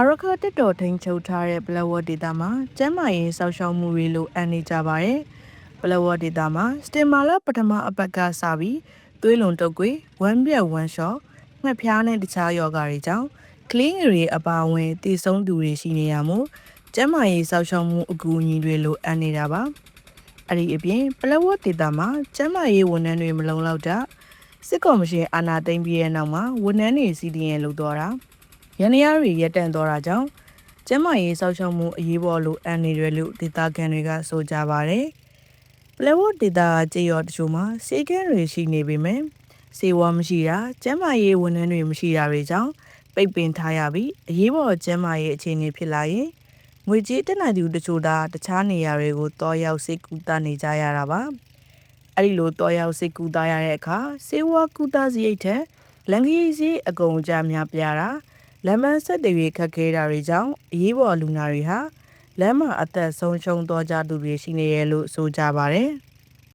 အာရခတက်တော်ထိန်ချုပ်ထားတဲ့ပလဝတ်ဒေတာမှာကျမ်းမာရေးစောက်ရှောက်မှုတွေလိုအပ်နေကြပါတယ်။ပလဝတ်ဒေတာမှာစတင်မာလာပထမအပတ်ကစပြီးသွေးလွန်တုပ်ကွေဝမ်းပြက်ဝမ်းလျှော့ငှက်ဖျားနဲ့တခြားယောဂါတွေကြောင့်ကလင်းငယ်တွေအပါအဝင်တည်ဆုံးသူတွေရှိနေရမို့ကျမ်းမာရေးစောက်ရှောက်မှုအကူအညီတွေလိုအပ်နေတာပါ။အဲ့ဒီအပြင်ပလဝတ်ဒေတာမှာကျမ်းမာရေးဝန်ထမ်းတွေမလုံလောက်တာစစ်ကော်မရှင်အာဏာသိမ်းပြီးတဲ့နောက်မှာဝန်ထမ်းတွေစီဒီအန်လုပ်တော့တာ။ ရန်ရတွေရက်တန့်သွားတာကြောင့်ကျန်းမာရေးစောင့်ရှောက်မှုအရေးပေါ်လိုအပ်နေတယ်လို့ဒေသခံတွေကဆိုကြပါတယ်။ပလဲဝတ်ဒေသကကြေးရောတချို့မှာစေကန်းတွေရှိနေပေမဲ့စေဝါမရှိတာကျန်းမာရေးဝန်ထမ်းတွေမရှိတာတွေကြောင့်ပိတ်ပင်ထားရပြီးအရေးပေါ်ကျန်းမာရေးအခြေအနေဖြစ်လာရင်ငွေကြေးတက်နိုင်သူတချို့သာတခြားနေရာတွေကိုတောရောက်စိတ်ကူတာနေကြရတာပါ။အဲ့ဒီလိုတောရောက်စိတ်ကူတာရတဲ့အခါစေဝါကူတာစရိတ်ထက်လန်ကြီးစီအကုန်ကြများပြားတာ လမ်းမဆက်တွေခက်ခဲတာတွေကြောင့်အရေးပေါ်လူနာတွေဟာလမ်းမှာအသက်ဆုံးရှုံးသွားကြသူတွေရှိနေရလို့ဆိုကြပါတယ်။